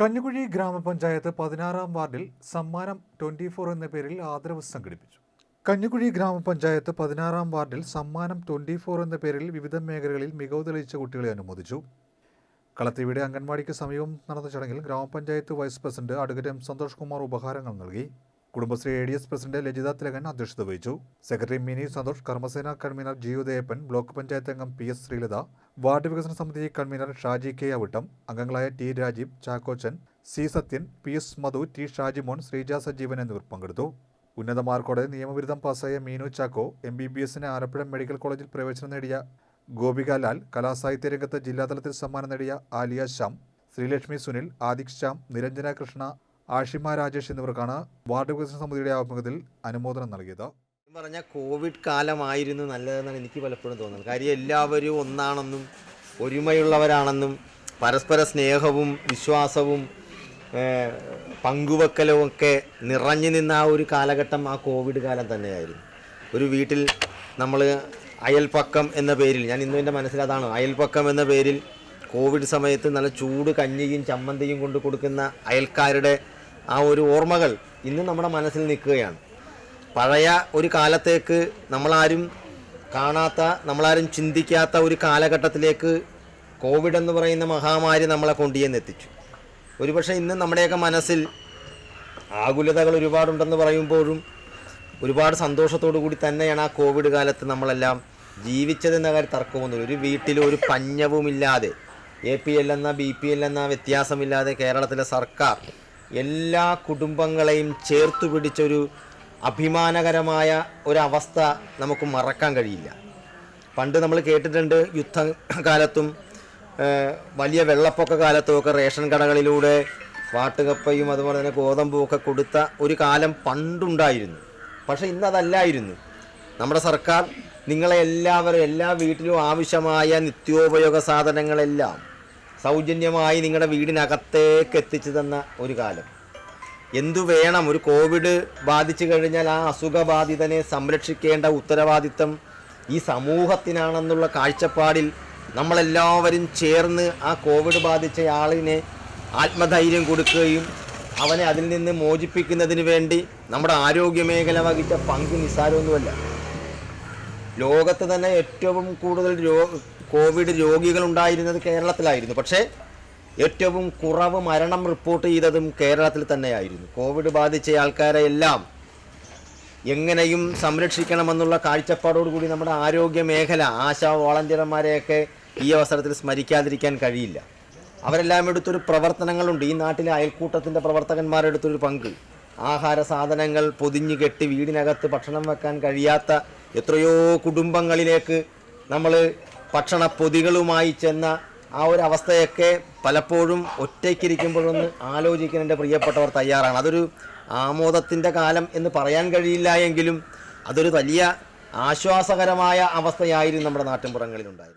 കഞ്ഞുകുഴി ഗ്രാമപഞ്ചായത്ത് പതിനാറാം വാർഡിൽ സമ്മാനം ട്വന്റി ഫോർ എന്ന പേരിൽ ആദരവ് സംഘടിപ്പിച്ചു. കഞ്ഞുകുഴി ഗ്രാമപഞ്ചായത്ത് പതിനാറാം വാർഡിൽ സമ്മാനം ട്വന്റി ഫോർ എന്ന പേരിൽ വിവിധ മേഖലകളിൽ മികവ് തെളിയിച്ച കുട്ടികളെ അനുമോദിച്ചു. കളത്തിവിടെ അംഗൻവാടിക്ക് സമീപം നടന്ന ചടങ്ങിൽ ഗ്രാമപഞ്ചായത്ത് vice president advocate M Santhosh Kumar ഉപഹാരങ്ങൾ നൽകി. Kudumbashree A D S president Lajitha Thilakan അധ്യക്ഷത വഹിച്ചു. Secretary Mini Santhosh Karmasena convener G Udayappan block panchayat അംഗം പി എസ് ശ്രീലത വാർഡ് വികസന സമിതി കൺവീനർ ഷാജി കെ അവിട്ടം അംഗങ്ങളായ T Rajeev Chackochan C Sathyan P S Madhu T Shajimon Sreeja Sajeevan എന്നിവർ പങ്കെടുത്തു. ഉന്നത മാർക്കോടെ നിയമവിരുദ്ധം പാസ്സായ Meenu Chacko M B B എസിന് ആലപ്പുഴ മെഡിക്കൽ കോളേജിൽ പ്രവേശനം നേടിയ ഗോപിക ലാൽ കലാസാഹിത്യ രംഗത്ത് ജില്ലാതലത്തിൽ സമ്മാനം നേടിയ ആലിയ ശ്യാം ശ്രീലക്ഷ്മി സുനിൽ ആദിക് ശ്യാം നിരഞ്ജന കൃഷ്ണ ആഷിമ രാജേഷ് എന്നിവർക്കാണ് വാർഡ് വികസന സമിതിയുടെ ആഭിമുഖ്യത്തിൽ അനുമോദനം നൽകിയത്. പറഞ്ഞ പറഞ്ഞാൽ കോവിഡ് കാലമായിരുന്നു നല്ലതെന്നാണ് എനിക്ക് പലപ്പോഴും തോന്നുന്നത്. കാര്യം എല്ലാവരും ഒന്നാണെന്നും ഒരുമയുള്ളവരാണെന്നും പരസ്പര സ്നേഹവും വിശ്വാസവും പങ്കുവെക്കലും ഒക്കെ നിറഞ്ഞു നിന്ന ആ ഒരു കാലഘട്ടം ആ കോവിഡ് കാലം തന്നെയായിരുന്നു. ഒരു വീട്ടിൽ നമ്മൾ അയൽപ്പക്കം എന്ന പേരിൽ ഞാൻ ഇന്നും എന്റെ മനസ്സിലതാണ് അയൽപ്പക്കം എന്ന പേരിൽ കോവിഡ് സമയത്ത് നല്ല ചൂട് കഞ്ഞിയും ചമ്മന്തിയും കൊണ്ട് കൊടുക്കുന്ന അയൽക്കാരുടെ ആ ഒരു ഓർമ്മകൾ ഇന്നും നമ്മുടെ മനസ്സിൽ നിൽക്കുകയാണ്. പഴയ ഒരു കാലത്തേക്ക് നമ്മളാരും കാണാത്ത നമ്മളാരും ചിന്തിക്കാത്ത ഒരു കാലഘട്ടത്തിലേക്ക് കോവിഡ് എന്ന് പറയുന്ന മഹാമാരി നമ്മളെ കൊണ്ടുചെന്നെത്തിച്ചു ഒരുപക്ഷെ ഇന്ന് നമ്മുടെയൊക്കെ മനസ്സിൽ ആകുലതകൾ ഒരുപാടുണ്ടെന്ന് പറയുമ്പോഴും ഒരുപാട് സന്തോഷത്തോടു കൂടി തന്നെയാണ് ആ കോവിഡ് കാലത്ത് നമ്മളെല്ലാം ജീവിച്ചതെന്ന കാര്യം തർക്കമൊന്നുമില്ല. ഒരു വീട്ടിൽ ഒരു പഞ്ഞവുമില്ലാതെ എ പി എൽ എന്ന ബി പി എൽ എന്ന വ്യത്യാസമില്ലാതെ കേരളത്തിലെ സർക്കാർ എല്ലാ കുടുംബങ്ങളെയും ചേർത്തു പിടിച്ചൊരു അഭിമാനകരമായ ഒരവസ്ഥ നമുക്ക് മറക്കാൻ കഴിയില്ല. പണ്ട് നമ്മൾ കേട്ടിട്ടുണ്ട് യുദ്ധകാലത്തും കാലത്തും വലിയ വെള്ളപ്പൊക്ക കാലത്തും ഒക്കെ റേഷൻ കടകളിലൂടെ വാട്ടുകപ്പയും അതുപോലെ തന്നെ ഗോതമ്പും ഒക്കെ കൊടുത്ത ഒരു കാലം പണ്ടുണ്ടായിരുന്നു. പക്ഷേ ഇന്നതല്ലായിരുന്നു. നമ്മുടെ സർക്കാർ നിങ്ങളെ എല്ലാവരും എല്ലാ വീട്ടിലും ആവശ്യമായ നിത്യോപയോഗ സാധനങ്ങളെല്ലാം സൗജന്യമായി നിങ്ങളുടെ വീടിനകത്തേക്ക് എത്തിച്ചു തന്ന ഒരു കാലം. എന്തു വേണം? ഒരു കോവിഡ് ബാധിച്ചു കഴിഞ്ഞാൽ ആ അസുഖബാധിതനെ സംരക്ഷിക്കേണ്ട ഉത്തരവാദിത്തം ഈ സമൂഹത്തിനാണെന്നുള്ള കാഴ്ചപ്പാടിൽ നമ്മളെല്ലാവരും ചേർന്ന് ആ കോവിഡ് ബാധിച്ച ആളിനെ ആത്മധൈര്യം കൊടുക്കുകയും അവനെ അതിൽ നിന്ന് മോചിപ്പിക്കുന്നതിന് വേണ്ടി നമ്മുടെ ആരോഗ്യ മേഖല വഹിച്ച പങ്ക് നിസ്സാരമൊന്നുമല്ല ലോകത്ത് തന്നെ ഏറ്റവും കൂടുതൽ രോ കോവിഡ് രോഗികൾ ഉണ്ടായിരുന്നത് കേരളത്തിലായിരുന്നു. പക്ഷേ ഏറ്റവും കുറവ് മരണം റിപ്പോർട്ട് ചെയ്തതും കേരളത്തിൽ തന്നെയായിരുന്നു. കോവിഡ് ബാധിച്ച ആൾക്കാരെ എല്ലാം എങ്ങനെയും സംരക്ഷിക്കണമെന്നുള്ള കാഴ്ചപ്പാടോടുകൂടി നമ്മുടെ ആരോഗ്യ മേഖല ആശാ വോളണ്ടിയർമാരെയൊക്കെ ഈ അവസരത്തിൽ സ്മരിക്കാതിരിക്കാൻ കഴിയില്ല. അവരെല്ലാം എടുത്തൊരു പ്രവർത്തനങ്ങളുണ്ട്. ഈ നാട്ടിലെ അയൽക്കൂട്ടത്തിന്റെ പ്രവർത്തകന്മാരെടുത്തൊരു പങ്ക്. ആഹാര സാധനങ്ങൾ പൊതിഞ്ഞു കെട്ടി വീടിനകത്ത് ഭക്ഷണം വെക്കാൻ കഴിയാത്ത എത്രയോ കുടുംബങ്ങളിലേക്ക് നമ്മൾ ഭക്ഷണ പൊതികളുമായി ചെന്ന ആ ഒരു അവസ്ഥയൊക്കെ പലപ്പോഴും ഒറ്റയ്ക്കിരിക്കുമ്പോഴൊന്ന് ആലോചിക്കാൻ എന്റെ പ്രിയപ്പെട്ടവർ തയ്യാറാണ്. അതൊരു ആമോദത്തിന്റെ കാലം എന്ന് പറയാൻ കഴിയില്ല എങ്കിലും അതൊരു വലിയ ആശ്വാസകരമായ അവസ്ഥയായിരുന്നു നമ്മുടെ നാട്ടിൻപുറങ്ങളിലുണ്ടായിരുന്നത്.